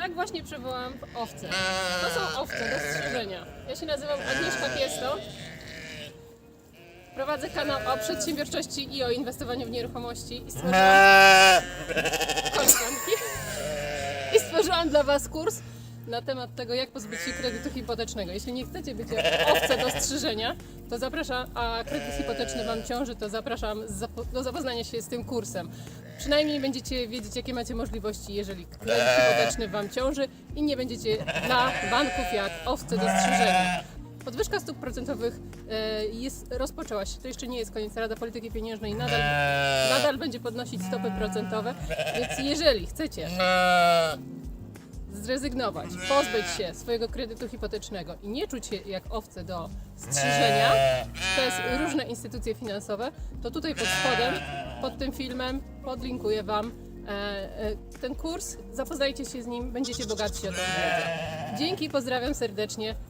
Tak właśnie przywołałam owce. To są owce do strzyżenia. Ja się nazywam Agnieszka Piesto. Prowadzę kanał o przedsiębiorczości i o inwestowaniu w nieruchomości i stworzyłam, koleżanki. I stworzyłam dla Was kurs na temat tego, jak pozbyć się kredytu hipotecznego. Jeśli nie chcecie być owce do strzyżenia, to zapraszam, a kredyt hipoteczny Wam ciąży, to zapraszam do zapoznania się z tym kursem. Przynajmniej będziecie wiedzieć, jakie macie możliwości, jeżeli kredyt hipoteczny Wam ciąży i nie będziecie dla banków jak owce do strzyżenia. Podwyżka stóp procentowych e, jest, rozpoczęła się. To jeszcze nie jest koniec. Rada Polityki Pieniężnej nadal, nadal będzie podnosić stopy procentowe. Więc jeżeli chcecie zrezygnować, pozbyć się swojego kredytu hipotecznego i nie czuć się jak owce do strzyżenia przez różne instytucje finansowe, to tutaj pod spodem, pod tym filmem podlinkuję Wam e, e, ten kurs. Zapoznajcie się z nim, będziecie bogatsi o tą wiedzę. Dzięki, pozdrawiam serdecznie.